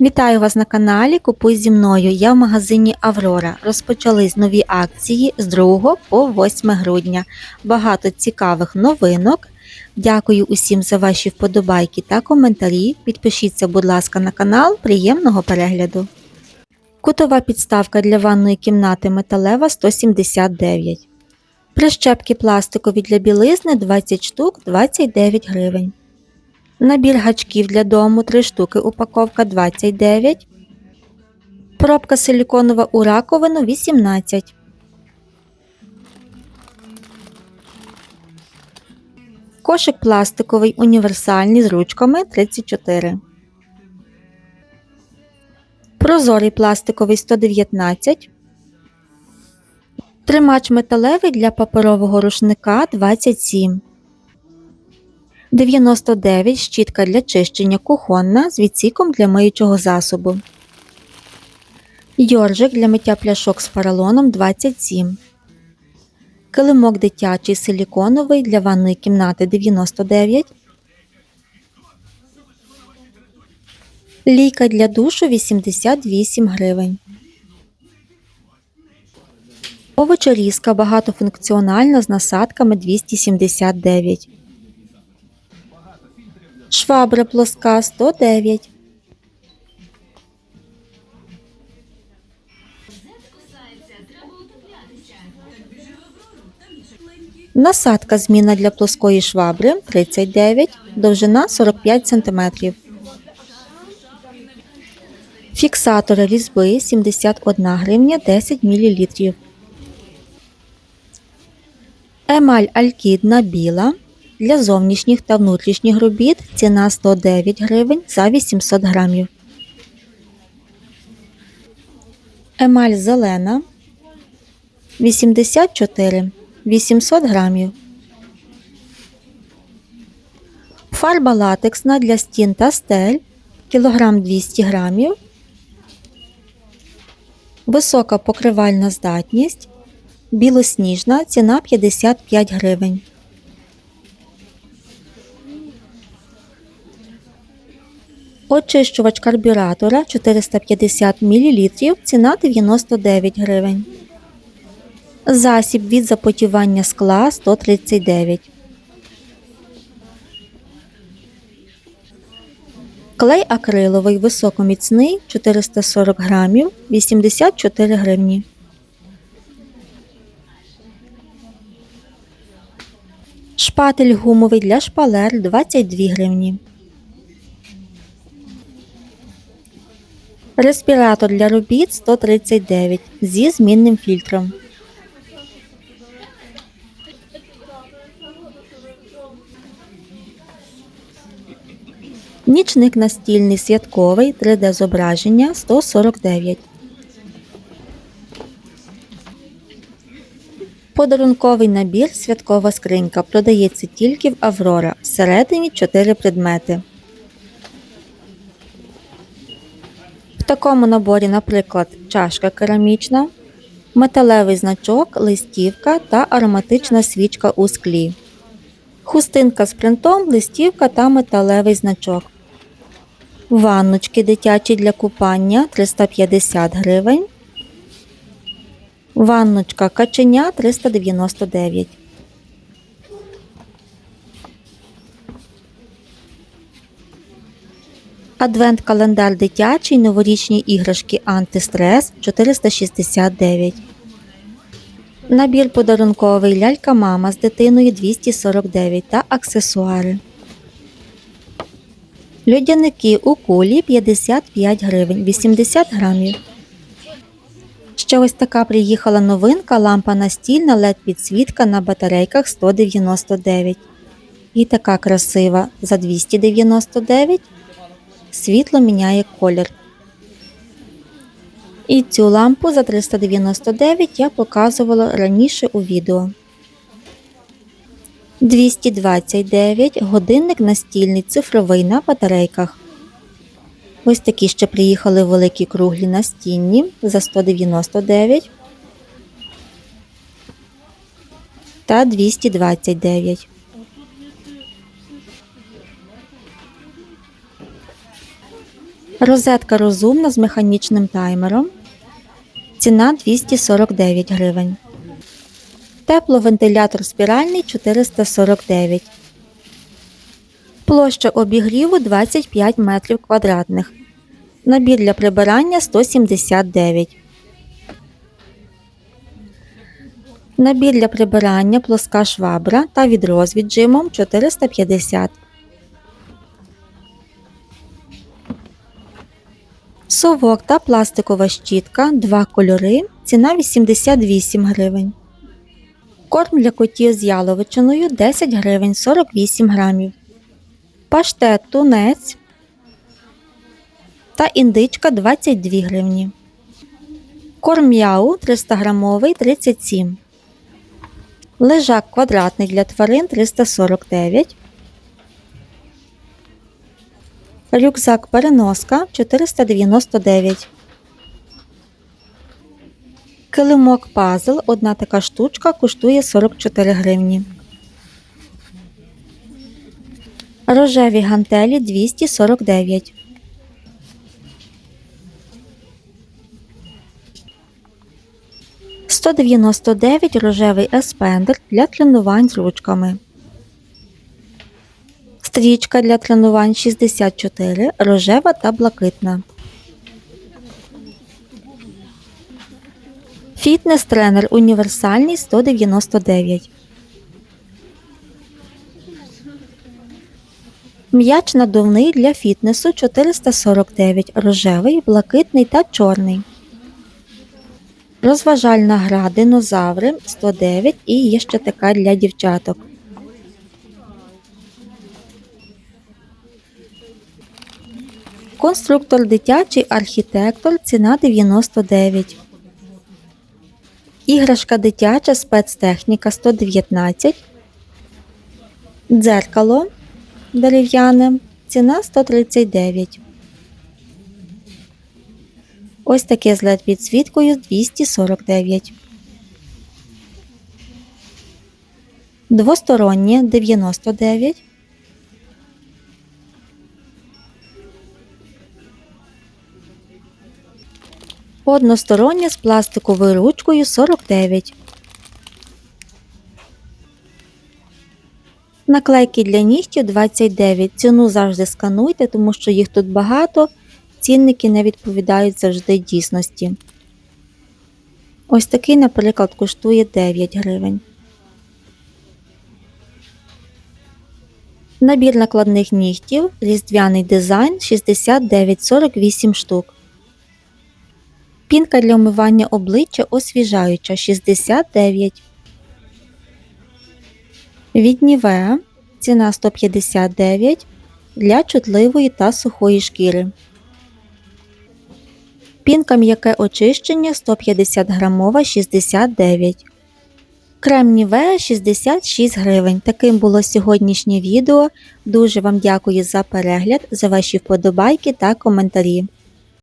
Вітаю вас на каналі Купуй зі мною. Я в магазині Аврора. Розпочались нові акції з 2 по 8 грудня. Багато цікавих новинок. Дякую усім за ваші вподобайки та коментарі. Підпишіться, будь ласка, на канал. Приємного перегляду. Кутова підставка для ванної кімнати металева 179. Прищепки пластикові для білизни 20 штук 29 гривень. Набір гачків для дому 3 штуки, упаковка 29. Пробка силіконова у раковину 18. Кошик пластиковий універсальний з ручками 34. Прозорий пластиковий 119. Тримач металевий для паперового рушника 27. 99 щітка для чищення кухонна з відсіком для миючого засобу. Йоржик для миття пляшок з поролоном 27. Килимок дитячий силіконовий для ванної кімнати 99. Лійка для душу 88 гривень. Овочерізка багатофункціональна з насадками 279. Швабра плоска 109. Насадка зміна для плоскої швабри 39, довжина 45 см. Фіксатор різьби 71 гривня 10 мл. Емаль алькідна біла для зовнішніх та внутрішніх робіт ціна 109 гривень за 800 грамів. Емаль зелена 84 800 грамів. Фарба латексна для стін та стель кілограм 200 грамів. Висока покривальна здатність. Білосніжна ціна 55 гривень. Очищувач карбюратора 450 мл, ціна 99 гривень. Засіб від запотівання скла 139. Клей акриловий високоміцний 440 грамів 84 гривні. Шпатель гумовий для шпалер 22 гривні. Респіратор для робіт 139 зі змінним фільтром. Нічник настільний святковий 3D зображення 149. Подарунковий набір святкова скринька продається тільки в Аврора. Всередині 4 предмети. Такому наборі, наприклад, чашка керамічна, металевий значок, листівка та ароматична свічка у склі. Хустинка з принтом, листівка та металевий значок. Ванночки дитячі для купання 350 гривень. Ванночка каченя 399. Адвент-календар дитячий, новорічні іграшки антистрес 469. Набір подарунковий лялька мама з дитиною 249 та аксесуари. Льодяники у кулі 55 гривень 80 грамів. Ще ось така приїхала новинка лампа настільна LED підсвітка на батарейках 199. І така красива за 299. Світло міняє колір. І цю лампу за 399 я показувала раніше у відео. 229 годинник настільний цифровий на батарейках. Ось такі ще приїхали великі круглі настінні за 199 та 229. Розетка розумна з механічним таймером. Ціна 249 гривень. Тепловентилятор спіральний 449. Площа обігріву 25 метрів квадратних. Набір для прибирання 179. Набір для прибирання плоска швабра та відро з віджимом 450. Совок та пластикова щітка 2 кольори. Ціна 88 гривень. Корм для котів з яловичиною 10 гривень 48 грамів. Паштет тунець та індичка 22 гривні. Корм м'яу 300 грамовий 37. Лежак квадратний для тварин 349. Рюкзак переноска 499. Килимок пазл, одна така штучка коштує 44 гривні. Рожеві гантелі 249. Сто дев'яносто дев'ять рожевий еспендер для тренувань з ручками. Стрічка для тренувань 64, рожева та блакитна. Фітнес-тренер універсальний 199. М'яч надувний для фітнесу 449, рожевий, блакитний та чорний. Розважальна гра динозаври 109 і є ще така для дівчаток. Конструктор дитячий архітектор ціна 99. Іграшка дитяча спецтехніка 119. Дзеркало дерев'яне. Ціна 139. Ось таке з LED підсвіткою 249. Двостороннє 99. Одностороннє з пластиковою ручкою 49. Наклейки для нігтів 29. Ціну завжди скануйте, тому що їх тут багато. Цінники не відповідають завжди дійсності. Ось такий, наприклад, коштує 9 гривень. Набір накладних нігтів, різдвяний дизайн 69,48 штук. Пінка для вмивання обличчя освіжаюча 69. Від Нівеа ціна 159 для чутливої та сухої шкіри. Пінка м'яке очищення 150 грамова 69. Крем Нівеа 66 гривень. Таким було сьогоднішнє відео. Дуже вам дякую за перегляд, за ваші вподобайки та коментарі.